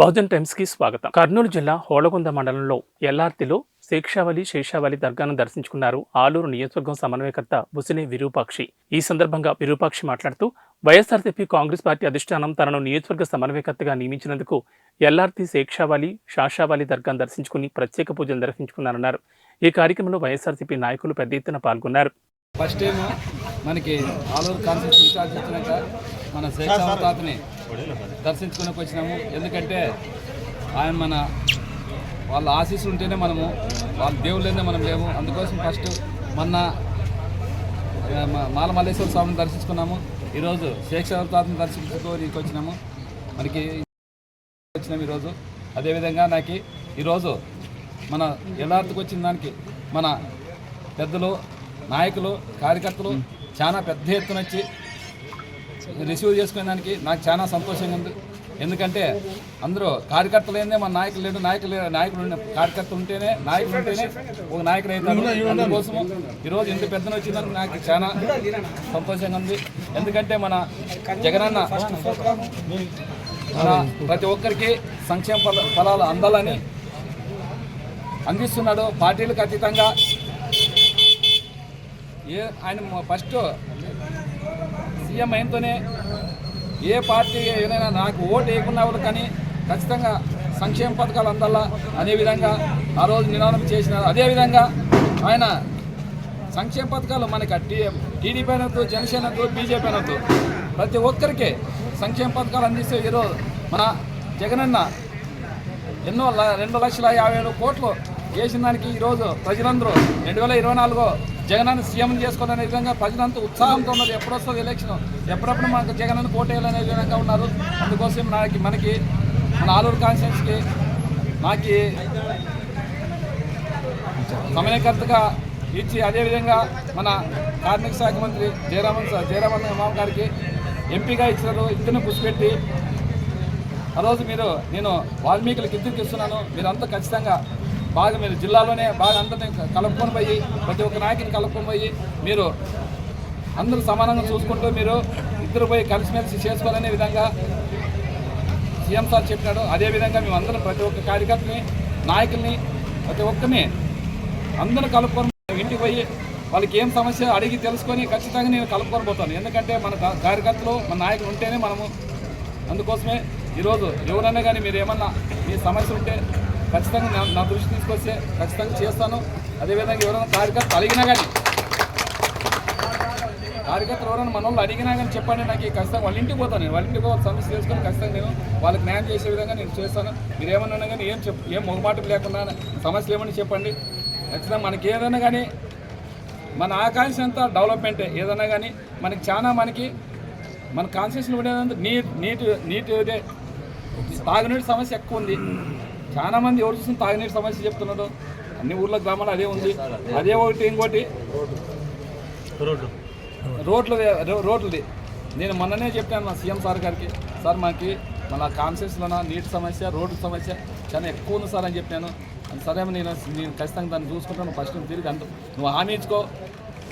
బహుజన్ టైమ్స్కి స్వాగతం. కర్నూలు జిల్లా హోళగుంద మండలంలో ఎల్ఆర్తిలో శేషావళి శేషావళి దర్గాను దర్శించుకున్నారు ఆలూరు నియోజకవర్గం సమన్వయకర్త బుసినే విరూపాక్షి. ఈ సందర్భంగా విరూపాక్షి మాట్లాడుతూ వైఎస్ఆర్సీపీ కాంగ్రెస్ పార్టీ అధిష్టానం తనను నియోజకవర్గ సమన్వయకర్తగా నియమించినందుకు ఎల్ఆర్తి శేషావళి శాషావళి దర్గాను దర్శించుకుని ప్రత్యేక పూజలు దర్శించుకున్నారన్నారు ఈ కార్యక్రమంలో వైఎస్ఆర్సీపీ నాయకులు పెద్ద ఎత్తున పాల్గొన్నారు. ఫస్ట్ మనకి ఆలూరు కాన్సెప్ట్ ఇన్ఛార్జ్ మన శేషావతాతని దర్శించుకుని వచ్చినాము. ఎందుకంటే ఆయన మన వాళ్ళ ఆశీస్సులు ఉంటేనే మనము వాళ్ళ దేవుళ్ళనే మనం లేము. అందుకోసం ఫస్ట్ మొన్న ఆ, మ- మాల మల్లేశ్వర స్వామిని దర్శించుకున్నాము. ఈరోజు శేషావతాతని దర్శించుకోనికి వచ్చినాము. మనకి వచ్చినాము ఈరోజు. అదేవిధంగా నాకు ఈరోజు మన ఎల్లార్తికి వచ్చిన దానికి మన పెద్దలు నాయకులు కార్యకర్తలు చాలా పెద్ద ఎత్తున వచ్చి రిసీవ్ చేసుకునే దానికి నాకు చాలా సంతోషంగా ఉంది. ఎందుకంటే అందరూ కార్యకర్తలు ఏందే మన నాయకులు లేదు నాయకులు నాయకులు కార్యకర్తలు ఉంటేనే నాయకులు ఉంటేనే ఒక నాయకుడు అవుతాడు అందుకోసము ఈరోజు ఇంత పెద్దన వచ్చిందని నాకు చాలా సంతోషంగా ఉంది. ఎందుకంటే మన జగనన్న మన ప్రతి ఒక్కరికి సంక్షేమ ఫల ఫలాలు అందాలని అందిస్తున్నాడు. పార్టీలకు అతీతంగా ఏ ఆయన ఫస్ట్ సీఎం అయినతోనే ఏ పార్టీ ఏదైనా నాకు ఓటు వేయకున్నా వాళ్ళు కానీ ఖచ్చితంగా సంక్షేమ పథకాలు అందల్లా అదేవిధంగా ఆ రోజు నినాదం చేసినారు. అదేవిధంగా ఆయన సంక్షేమ పథకాలు మనకి టీడీపీ అనొద్దు జనసేన అనొద్దు బీజేపీ అనొద్దు ప్రతి ఒక్కరికి సంక్షేమ పథకాలు అందిస్తే ఈరోజు మన జగనన్న ఎన్నో ల- రెండు లక్షల యాభై ఏడు కోట్లు చేసిన దానికి ఈరోజు ప్రజలందరూ రెండు వేల ఇరవై నాలుగో జగనాన్ని సీఎం చేసుకోవాలనే విధంగా ప్రజలంతా ఉత్సాహంతో ఉన్నారు. ఎప్పుడొస్తుంది ఎలక్షన్. ఎప్పుడప్పుడు మనకు జగనన్న పోటీయాలనే విధంగా ఉన్నారు. అందుకోసం నాకు మనకి మన ఆలూరు కాన్స్టిట్యూన్స్కి నాకు సమయకర్తగా ఇచ్చి అదేవిధంగా మన కార్మిక శాఖ మంత్రి జయరామన్ జయరామన్ మామ గారికి ఎంపీగా ఇచ్చినారు. ఇద్దరిని పుష్పెట్టి ఆ రోజు మీరు నేను వాల్మీకులకు ఇద్దరికి ఇస్తున్నాను. మీరంతా ఖచ్చితంగా బాగా మీరు జిల్లాలోనే బాగా అందరినీ కలుపుకొని పోయి ప్రతి ఒక్క నాయకుని కలుపుకొని పోయి మీరు అందరూ సమానంగా చూసుకుంటూ మీరు ఇద్దరు పోయి కలిసిమెలిసి చేసుకోవాలనే విధంగా సీఎం సార్ చెప్పినాడు. అదేవిధంగా మేము అందరం ప్రతి ఒక్క కార్యకర్తని నాయకుల్ని ప్రతి ఒక్కరిని అందరూ కలుపుకొని ఇంటికి పోయి వాళ్ళకి ఏం సమస్య అడిగి తెలుసుకొని ఖచ్చితంగా నేను కలుపుకొని పోతాను. ఎందుకంటే మన కార్యకర్తలు మన నాయకులు ఉంటేనే మనము అందుకోసమే ఈరోజు ఎవరన్నా కానీ మీరు ఏమన్నా మీ సమస్య ఉంటే ఖచ్చితంగా నా నా దృష్టి తీసుకొస్తే ఖచ్చితంగా చేస్తాను. అదేవిధంగా ఎవరైనా కార్యకర్త అడిగినా కానీ కార్యకర్తలు ఎవరైనా మన వాళ్ళు అడిగినా కానీ చెప్పండి నాకు ఖచ్చితంగా వాళ్ళ ఇంటికి పోతాను నేను. వాళ్ళ ఇంటికి పోతే సమస్య చేసుకొని ఖచ్చితంగా నేను వాళ్ళకి న్యాయం చేసే విధంగా నేను చేస్తాను. మీరు ఏమన్నా కానీ ఏం చెప్పు ఏం మొహమాటం లేకుండా సమస్యలు ఏమని చెప్పండి. ఖచ్చితంగా మనకి ఏదైనా కానీ మన ఆకాంక్ష అంతా డెవలప్మెంటే. ఏదైనా కానీ మనకి చాలా మనకి మన కాన్స్టిట్యూషన్ ఉండేదంతా నీట్ నీటి నీటి ఇదే. తాగునీటి సమస్య ఎక్కువ ఉంది. చాలా మంది ఎవరు చూసిన తాగునీటి సమస్య చెప్తున్నారు. అన్ని ఊర్ల గ్రామాలు అదే ఉంది. అదే ఒకటి ఇంకోటి. రోడ్లు. రోడ్లది. నేను మొన్ననే చెప్పాను మా సీఎం సార్ గారికి. సార్ మాకి మన కాన్సెన్స్లోన నీటి సమస్య రోడ్డు సమస్య చాలా ఎక్కువ ఉంది సార్ అని చెప్పాను. సరే నేను నేను ఖచ్చితంగా దాన్ని చూసుకుంటాను. ఫస్ట్ తిరిగి అంత నువ్వు హామీ ఇచ్చుకో.